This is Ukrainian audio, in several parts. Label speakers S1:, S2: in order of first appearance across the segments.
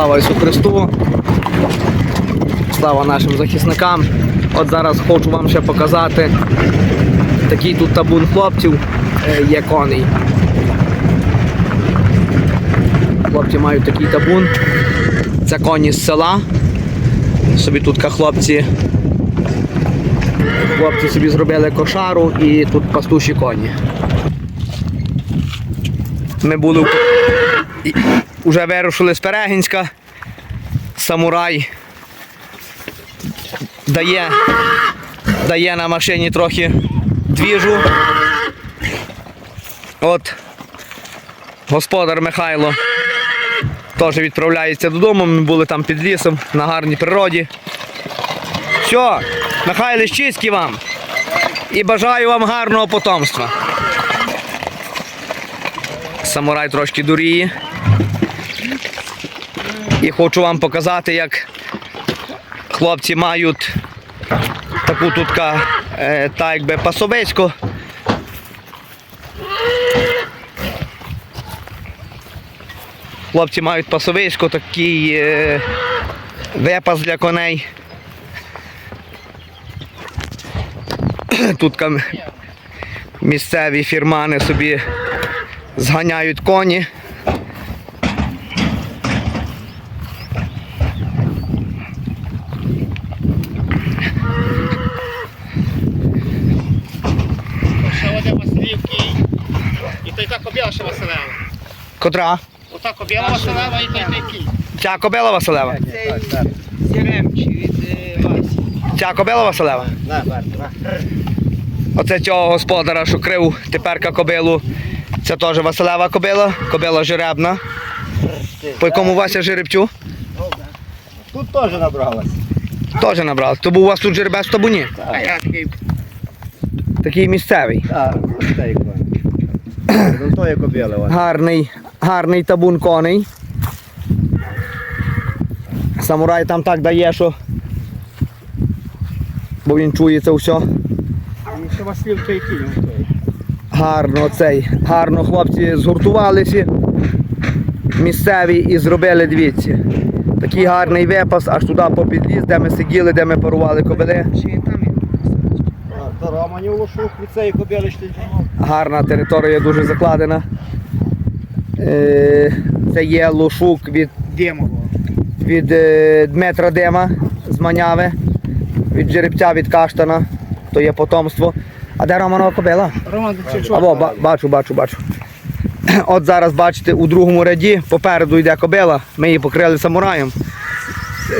S1: Слава Ісу Христу! Слава нашим захисникам! От зараз хочу вам ще показати такий тут табун хлопців е, є коней. Хлопці мають такий табун. Це коні з села. Собі тут хлопці. Хлопці собі зробили кошару і тут пастуші коні. Ми були в Уже вирушили з Перегінська. Самурай дає, дає на машині трохи двіжу. От господар Михайло теж відправляється додому. Ми були там під лісом на гарній природі. Все, Михайло, щастя вам і бажаю вам гарного потомства. Самурай трошки дуріє. І хочу вам показати, як хлопці мають таку тутка, е, так якби пасовисько. Хлопці мають пасовисько, такий е, випас для коней. Тут місцеві фірмани собі зганяють коні.
S2: Ще один Василівки і той та кобіла ще Василева.
S1: Котра?
S2: Ота кобіла Василева і той кінь.
S1: Ця кобила Василева.
S3: Сіремчі від е, Васі.
S1: Ця кобила Василева.
S2: На.
S1: Оце цього господаря, що крив теперка кобилу. Це теж Василева кобила, кобила жеребна. По якому Вася жеребцю?
S2: Тут теж набралась.
S1: Теж набрав. То був у вас тут жеребець в табуні?
S2: А я такий.
S1: Такий місцевий.
S2: Так, цей конь. Кобіли.
S1: Гарний, гарний табун коней. Самурай там так дає, що. Бо він чує це все.
S2: Ще.
S1: Гарно цей. Гарно хлопці згуртувалися. Місцеві і зробили дивіться. Такий гарний випас аж туди по підліз, де ми сиділи, де ми парували кобили.
S3: Чи там
S2: Романів Лошук від цієї кобіли ще
S1: Гарна територія дуже закладена. Е, Це є лошук від, від е, Дмитра Дима з Маняви, від жеребця від Каштана, то є потомство. А де Романова кобила?
S2: Роман.
S1: Або ба- бачу, бачу, бачу. От зараз бачите, у другому ряді попереду йде кобила, ми її покрили самураєм.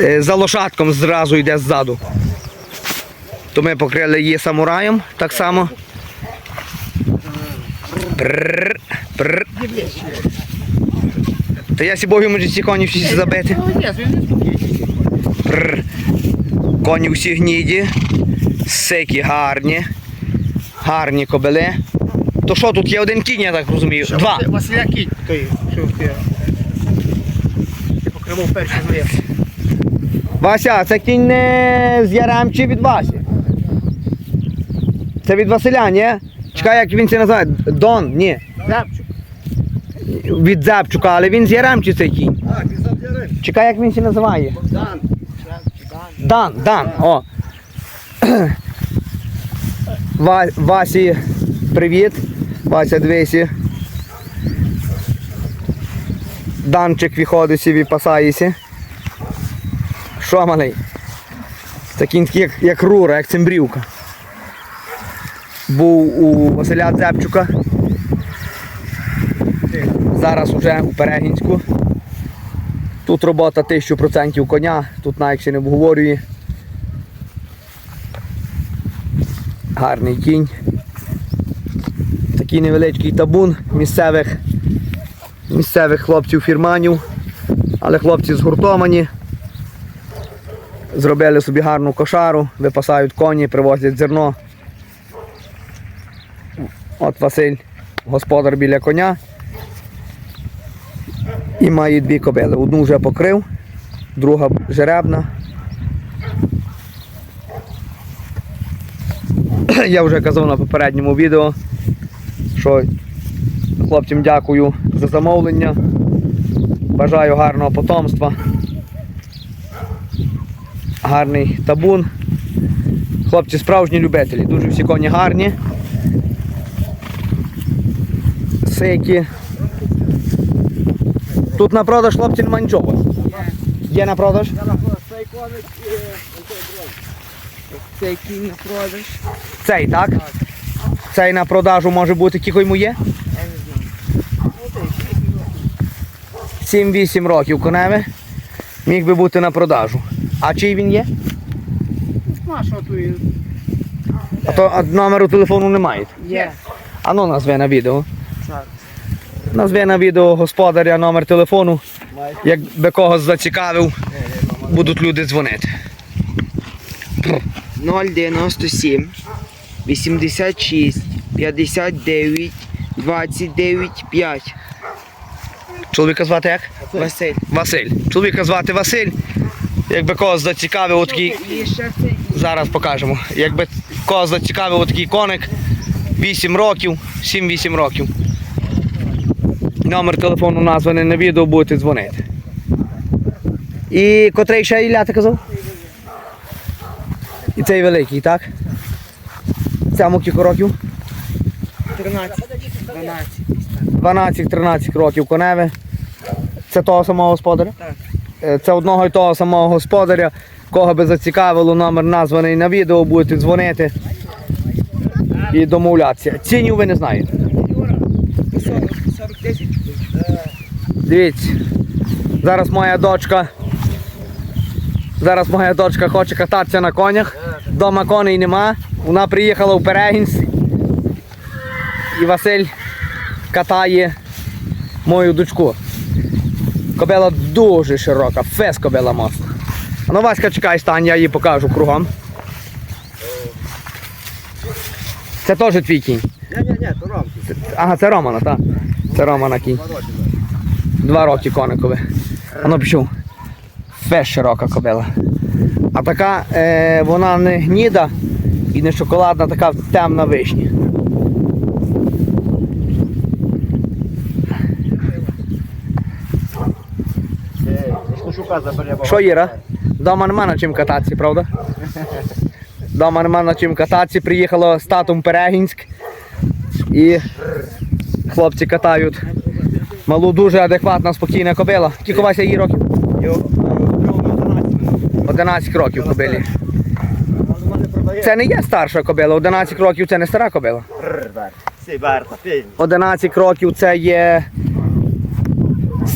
S1: Е, За лошадком зразу йде ззаду. То ми покрили її самураєм так само. Та я сібові може ці коні всі забити. Коні всі гніді, сики гарні, гарні кобили. То що тут є один кінь, я так розумію? Два.
S2: Василя- кінь. Той, що ти. Покривав перший зріз.
S1: Вася, це кінь не з Ярем чи від Васі? Це від Василя, ні? Чекай, як він це називає? Дон, ні.
S2: Запчук.
S1: Від Зепчука, але він з Ярем чи цей кінь?
S2: Так, і завдяри.
S1: Чекай, як він це називає?
S2: Дан.
S1: Дан, Дан, о. Ва, Васі, привіт. Вася, дивися. Данчик виходить собі, пасається. Що, малий? Це кінь такий, як, як рура, як цимбрівка. Був у Василя Цепчука. Зараз уже у Перегінську. Тут робота 1000% коня, тут навіть ще не обговорює. Гарний кінь. Такий невеличкий табун місцевих, місцевих хлопців фірманів. Але хлопці згуртовані. Зробили собі гарну кошару, випасають коні, привозять зерно. От Василь, господар біля коня. І має дві кобили. Одну вже покрив, друга жеребна. Я вже казав на попередньому відео, що хлопцям дякую за замовлення. Бажаю гарного потомства. Гарний табун. Хлопці справжні любителі, дуже всі коні гарні. Сики. Тут на продаж хлопці нічого. Є на продаж?
S3: Це який на продаж.
S1: Цей, так? Цей на продажу може бути, кілько йому є?
S3: Я не знаю.
S1: 7-8 років коневе. Міг би бути на продажу. А чий він є? А то а номеру телефону немає.
S3: є.
S1: А ну назве на відео. Назве на відео господаря номер телефону. Якби когось зацікавив, будуть люди дзвонити.
S3: 097 86 59 29 5.
S1: Чоловіка звати як?
S3: Василь.
S1: Василь. Чоловіка звати Василь. Якби когось зацікавив, отакий. Зараз покажемо. Якби когось зацікавив отакий коник 8 років, 7-8 років. Номер телефону названий на відео, будете дзвонити. І котрий ще Ілля ти казав? І цей великий, так? Цьому кілька років?
S3: 13, 12.
S1: 12-13 років коневе. Це того самого господаря?
S3: Так.
S1: Е, Це одного і того самого господаря. Кого би зацікавило, номер названий на відео, будете дзвонити і домовлятися. Цінів ви не знаєте. Дивіться, зараз моя дочка. Зараз моя дочка хоче кататися на конях. Дома коней нема. Вона приїхала в Перегінськ. І Василь катає мою дочку. Кобила дуже широка, фес кобила моцна. А ну Васька, чекай, стань, я її покажу кругом. Це теж твій кінь.
S2: Ні-ні-ні, то рамки.
S1: Ага, це Романа, так. Це Романа кінь. Два роки коникові. Воно пішов. Феш широка кобила. А така, е, вона не гніда і не шоколадна, така темна вишня. Що Іра? Дома нема на чим кататися, правда? Дома нема на чим кататися. Приїхало з татом Перегінськ. І хлопці катають. Малу дуже адекватна, спокійна кобила. Скільки Вася їй років? 11 років кобилі. Це не є старша кобила, 11 років це не стара кобила.
S2: Сей Берта, пень.
S1: 11 років це є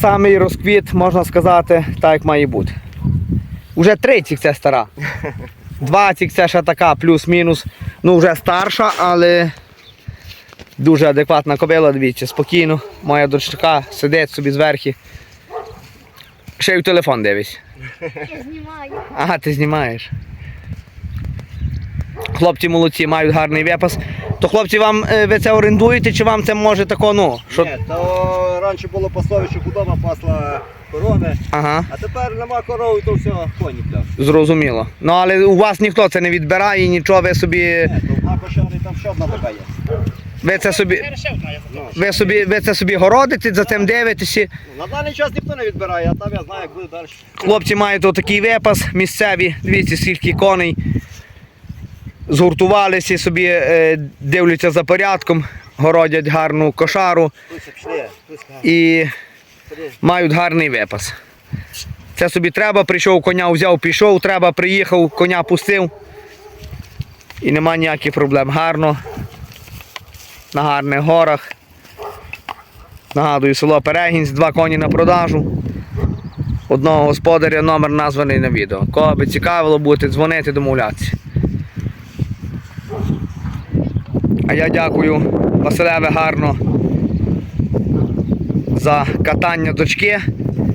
S1: самий розквіт, можна сказати, так як має бути. Уже 30 це стара. 20 це ще така, плюс-мінус. Ну вже старша, але дуже адекватна кобила, дивіться, спокійно. Моя дочка сидить собі зверху. Ще й в телефон дивись.
S4: Я знімаю.
S1: Ага, ти знімаєш. Хлопці молодці, мають гарний випас. То хлопці, вам е, ви це орендуєте, чи вам це може тако, ну? Що...
S2: Ні, то раніше було пословище, худоба пасла корони,
S1: Ага,
S2: а тепер нема корови, то все коні пляж.
S1: зрозуміло. Ну але у вас ніхто це не відбирає, нічого, ви собі.
S2: Ні, то на кошари там ще одна така є.
S1: Ви це собі.
S2: Ну,
S1: Ви собі, ви це собі городите, за цим дивитеся.
S2: ну, на даний час ніхто не відбирає, а там я знаю, як буде далі.
S1: Хлопці мають отакий випас місцеві, дивіться, скільки коней. Згуртувалися собі, е, дивляться за порядком, городять гарну кошару і мають гарний випас. Це собі треба, прийшов, коня взяв, пішов, треба, приїхав, коня пустив. І нема ніяких проблем. Гарно. На гарних горах. Нагадую, село Перегінськ, два коні на продажу. Одного господаря, номер названий на відео. Кого би цікавило, будете дзвонити, домовлятися. А я дякую Василеве гарно за катання дочки.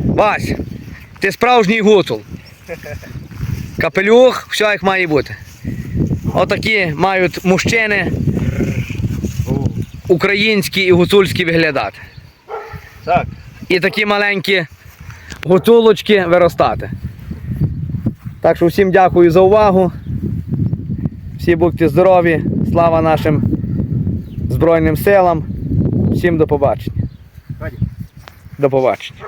S1: Вась, ти справжній гуцул. Капелюх, все як має бути. Отакі мають мужчини українські і гуцульські виглядати.
S2: Так.
S1: І такі маленькі гуцулочки виростати. Так що всім дякую за увагу. Всі будьте здорові. Слава нашим Збройним силам. Всім до побачення. До побачення.